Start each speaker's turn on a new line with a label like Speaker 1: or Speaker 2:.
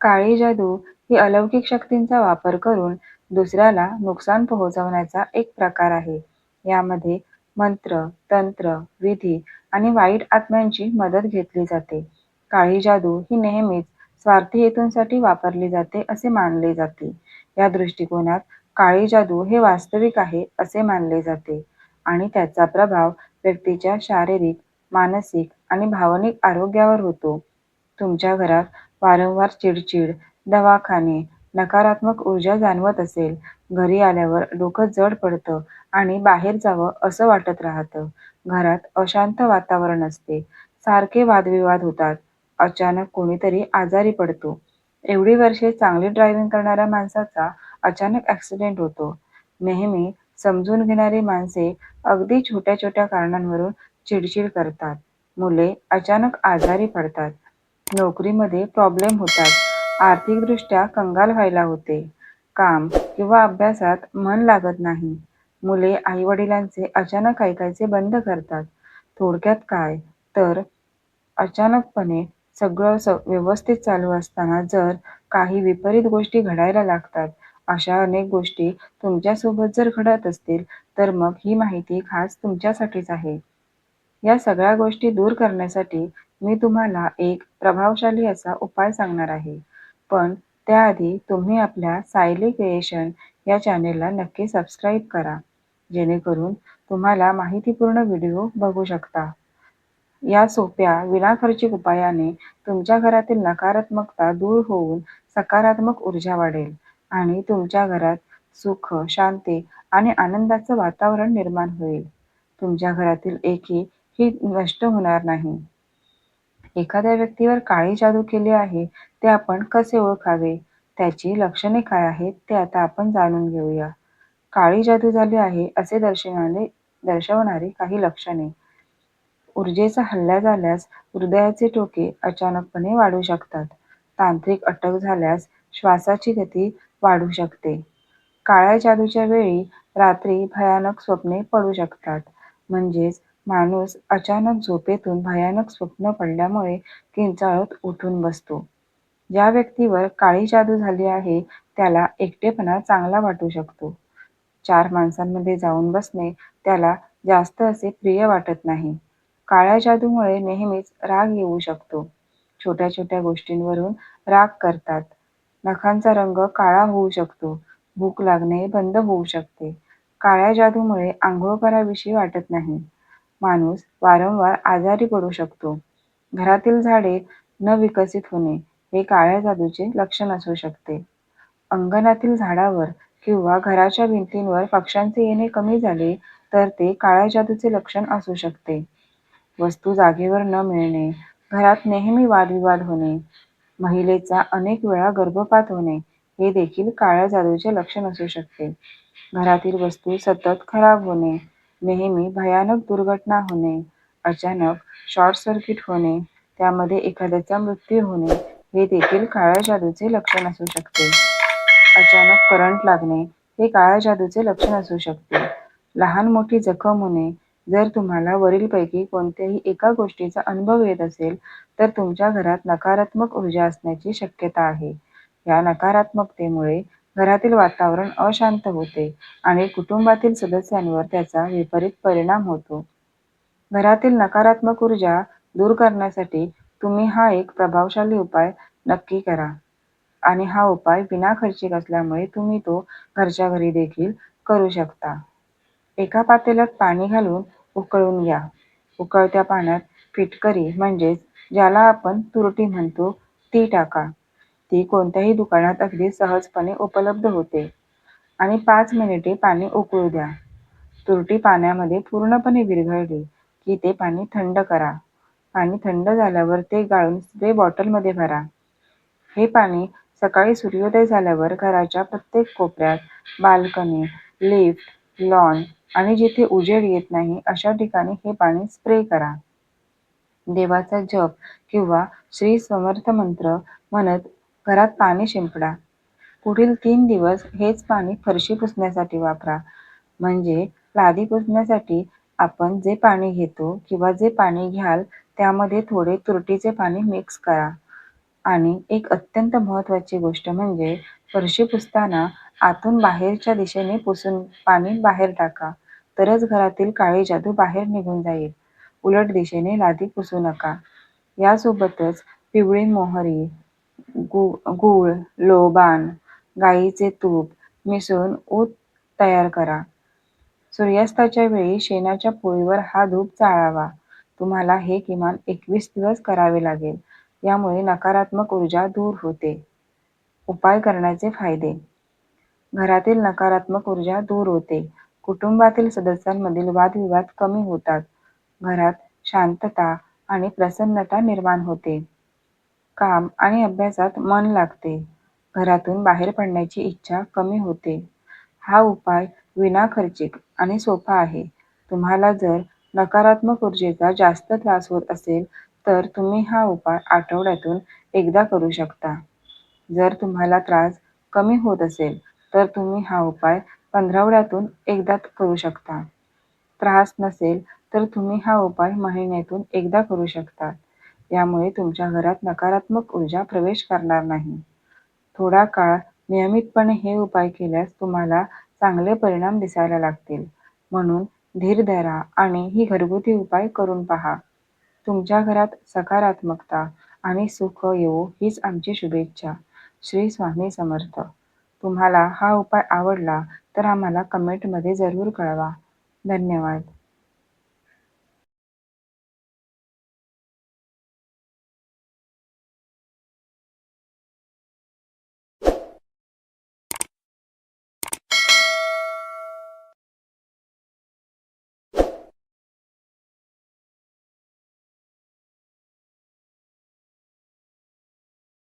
Speaker 1: काळी जादू ही अलौकिक शक्तींचा वापर करून दुसऱ्याला नुकसान पोहोचवण्याचा एक प्रकार आहे. यामध्ये मंत्र, तंत्र, विधी आणि वाईट आत्म्यांची मदत घेतली जाते. काळी जादू ही नेहमीच स्वार्थी हेतूंसाठी वापरली जाते असे मानले जाते. या दृष्टिकोनात काळी जादू हे वास्तविक आहे असे मानले जाते आणि त्याचा प्रभाव व्यक्तीच्या शारीरिक, मानसिक आणि भावनिक आरोग्यावर होतो. तुमच्या घरात वारंवार चिडचिड, दवाखाने, नकारात्मक ऊर्जा जाणवत असेल, घरी आल्यावर डोकं जड पडतं आणि बाहेर जावं असं वाटत राहतं, घरात अशांत वातावरण असते, सारखे वादविवाद होतात, अचानक कोणीतरी आजारी पडतो, एवढी वर्षे चांगली ड्रायव्हिंग करणाऱ्या माणसाचा अचानक ऍक्सिडेंट होतो, नेहमी समजून घेणारी माणसे अगदी छोट्या छोट्या कारणांवरून चिडचिड करतात, मुले अचानक आजारी पडतात, नोकरीमध्ये प्रॉब्लेम होतात, आर्थिकदृष्ट्या कंगाल व्हायला होते, काम किंवा अभ्यासात मन लागत नाही, मुले आईवडिलांचे अचानक ऐकायचे बंद करतात. थोडक्यात काय, तर अचानकपणे सगळं व्यवस्थित चालू असताना जर काही विपरीत गोष्टी घडायला लागतात. अशा अनेक गोष्टी तुमच्यासोबत जर घडत असतील तर मग ही माहिती खास तुमच्यासाठीच आहे. या सगळ्या गोष्टी दूर करण्यासाठी मी तुम्हाला एक प्रभावशाली असा उपाय सांगणार आहे. पण त्याआधी तुम्ही आपल्या सायली क्रिएशन या चॅनेलला नक्की सबस्क्राईब करा, जेणेकरून तुम्हाला माहितीपूर्ण व्हिडिओ बघू शकता. या सोप्या, विनाखर्चिक उपायाने तुमच्या घरातील नकारात्मकता दूर होऊन सकारात्मक ऊर्जा वाढेल आणि तुमच्या घरात सुख, शांती आणि आनंदाचं वातावरण निर्माण होईल. तुमच्या घरातील एकी ही नष्ट होणार नाही. एखाद्या व्यक्तीवर काळी जादू केली आहे ते आपण कसे ओळखावे, त्याची लक्षणे काय आहेत ते आता आपण जाणून घेऊया. काळी जादू झाली आहे असे दर्शवणारी काही लक्षणे. ऊर्जेचा हल्ला झाल्यास हृदयाचे ठोके अचानकपणे वाढू शकतात. तांत्रिक अटक झाल्यास श्वासाची गती वाढू शकते. काळ्या जादूच्या वेळी रात्री भयानक स्वप्ने पडू शकतात. म्हणजेच माणूस अचानक झोपेतून भयानक स्वप्न पडल्यामुळे किंचाळत उठून बसतो. ज्या व्यक्तीवर काळी जादू झाली आहे त्याला एकटेपणा चांगला वाटू शकतो. चार माणसांमध्ये जाऊन बसणे त्याला जास्त असे प्रिय वाटत नाही. काळ्या जादूमुळे नेहमीच राग येऊ शकतो. छोट्या छोट्या गोष्टींवरून राग करतात. नखांचा रंग काळा होऊ शकतो. भूक लागणे बंद होऊ शकते. काळ्या जादूमुळे आंघोळ करावीशी वाटत नाही. माणूस वारंवार आजारी पडू शकतो. घरातील झाडे न विकसित होणे हे काळ्या जादूचे लक्षण असू शकते. अंगणातील झाडावर किंवा घराच्या भिंतींवर पक्ष्यांचे येणे कमी झाले तर ते काळ्या जादूचे लक्षण असू शकते. वस्तू जागेवर न मिळणे, घरात नेहमी वादविवाद होणे, महिलेचा अनेक वेळा गर्भपात होणे हे देखील काळ्या जादूचे लक्षण असू शकते. घरातील वस्तू सतत खराब होणे, नेहमी भयानक दुर्घटना होणे, अचानक शॉर्टसर्किट होणे, त्यामध्ये एखाद्याचा मृत्यू होणे हे देखील काळ्या जादूचे लक्षण असू शकते. अचानक करंट लागणे हे काळ्या जादूचे लक्षण असू शकते. लहान मोठी जखम होणे जर तुम्हाला वरीलपैकी कोणत्याही एका गोष्टीचा अनुभव येत असेल तर तुमच्या घरात नकारात्मक ऊर्जा असण्याची शक्यता आहे. या नकारात्मकतेमुळे घरातील वातावरण अशांत होते आणि कुटुंबातील सदस्यांवर त्याचा विपरीत परिणाम होतो. घरातील नकारात्मक ऊर्जा दूर करण्यासाठी तुम्ही हा एक प्रभावशाली उपाय नक्की करा आणि हा उपाय विनाखर्चिक असल्यामुळे तुम्ही तो घरच्या घरी देखील करू शकता. एका पातेल्यात पाणी घालून उकळून घ्या. उकळत्या पाण्यात फिटकरी म्हणजेच ज्याला आपण तुरटी म्हणतो ती टाका. ती कोणत्याही दुकानात अगदी सहजपणे उपलब्ध होते आणि पाच मिनिटे पाणी उकळू द्या. तुरटी पाण्यामध्ये पूर्णपणे विरघळली की ते पाणी थंड करा. पाणी थंड झाल्यावर ते गाळून स्प्रे बॉटलमध्ये भरा. हे पाणी सकाळी सूर्योदय झाल्यावर घराच्या प्रत्येक कोपऱ्यात, बाल्कनी, लिफ्ट, लॉन आणि जिथे उजेड येत नाही अशा ठिकाणी हे पाणी स्प्रे करा. देवाचा जप किंवा श्री समर्थ मंत्र म्हणत घरात पाणी शिंपडा. पुढील तीन दिवस हेच पाणी फरशी पुसण्यासाठी वापरा. म्हणजे लादी पुसण्यासाठी आपण जे पाणी घेतो किंवा जे पाणी घ्याल त्यामध्ये थोडे तुरटीचे पाणी मिक्स करा. आणि एक अत्यंत महत्त्वाची गोष्ट म्हणजे फरशी पुसताना आतून बाहेरच्या दिशेने पुसून पाणी बाहेर टाका तरच घरातील काळी जादू बाहेर निघून जाईल उलट दिशेने लादी पुसू नका यासोबतच पिवळी मोहरी गूळ लोबान गाईचे तूप मिसळून ऊत तयार करा. सूर्यास्ताच्या वेळी शेणाच्या पोळीवर हा धूप चाळावा. तुम्हाला हे किमान एकवीस दिवस करावे लागेल. यामुळे नकारात्मक ऊर्जा दूर होते. उपाय करण्याचे फायदे. घरातील नकारात्मक ऊर्जा दूर होते. कुटुंबातील सदस्यांमधील वादविवाद कमी होतात. घरात शांतता आणि प्रसन्नता निर्माण होते. काम आणि अभ्यासात मन लागते. घरातून बाहेर पडण्याची इच्छा कमी होते. हा उपाय विनाखर्चिक आणि सोपा आहे. तुम्हाला जर नकारात्मक ऊर्जेचा जास्त त्रास होत असेल तर तुम्ही हा उपाय आठवड्यातून एकदा करू शकता. जर तुम्हाला त्रास कमी होत असेल तर तुम्ही हा उपाय पंधरवड्यातून एकदा करू शकता. त्रास नसेल तर तुम्ही हा उपाय महिन्यातून एकदा करू शकता. यामुळे तुमच्या घरात नकारात्मक ऊर्जा प्रवेश करणार नाही. थोडा काळ नियमितपणे हे उपाय केल्यास तुम्हाला चांगले परिणाम दिसायला लागतील. म्हणून धीर धरा आणि ही घरगुती उपाय करून पहा. तुमच्या घरात सकारात्मकता आणि सुख येवो हीच आमची शुभेच्छा. श्री स्वामी समर्थ. तुम्हाला हा उपाय आवडला तर आम्हाला कमेंटमध्ये जरूर कळवा. धन्यवाद.